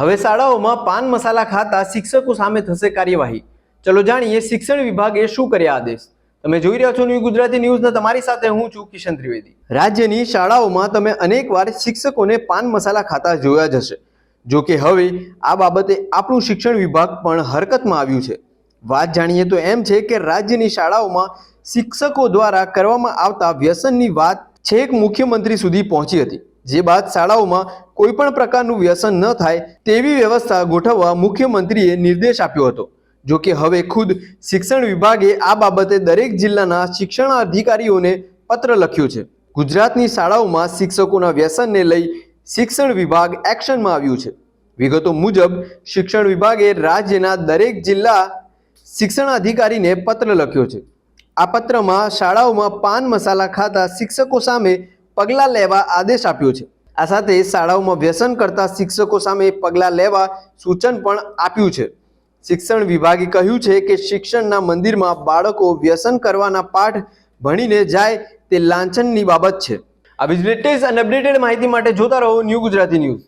હવે શાળાઓમાં પાન મસાલા ખાતા શિક્ષકો સામે થશે કાર્યવાહી. ચલો જાણીએ શિક્ષણ વિભાગે શું કર્યા આદેશ. તમે જોઈ રહ્યા છો ન્યૂ ગુજરાતી ન્યૂઝના તમારી સાથે હું છું કિશન ત્રિવેદી. રાજ્યની શાળાઓમાં તમે અનેકવાર શિક્ષકોને પાન મસાલા ખાતા જોયા જ હશે. જો કે હવે આ બાબતે આપણું શિક્ષણ વિભાગ પણ હરકતમાં આવ્યું છે. વાત જાણીએ તો એમ છે કે રાજ્યની શાળાઓમાં શિક્ષકો દ્વારા કરવામાં આવતા વ્યસનની વાત છેક મુખ્યમંત્રી સુધી પહોંચી હતી. જે બાદ શાળાઓમાં કોઈ પણ પ્રકારનું વ્યસન ન થાય તેવી વ્યવસ્થા ગોઠવવા મુખ્યમંત્રીએ નિર્દેશ આપ્યો હતો. જો કે હવે ખુદ શિક્ષણ વિભાગે આ બાબતે દરેક જિલ્લાના શિક્ષણ અધિકારીઓને પત્ર લખ્યો છે. ગુજરાતની શાળાઓમાં શિક્ષકોના વ્યસનને લઈ શિક્ષણ વિભાગ એક્શનમાં આવ્યું છે. વિગતો મુજબ, શિક્ષણ વિભાગે રાજ્યના દરેક જિલ્લા શિક્ષણ અધિકારીને પત્ર લખ્યો છે. આ પત્રમાં શાળાઓમાં પાન મસાલા ખાતા શિક્ષકો સામે પગલાં લેવા આદેશ આપ્યો છે. આ સાથે શાળાઓમાં વ્યસન કરતા શિક્ષકો સામે પગલાં લેવા સૂચન પણ આપ્યું છે. શિક્ષણ વિભાગે કહ્યું છે કે શિક્ષણના મંદિરમાં બાળકો વ્યસન કરવાના પાઠ ભણીને જાય તે લાંછનની બાબત છે. આવી જ લેટેસ્ટ અને અપડેટેડ માહિતી માટે જોતા રહો ન્યૂ ગુજરાતી ન્યૂઝ.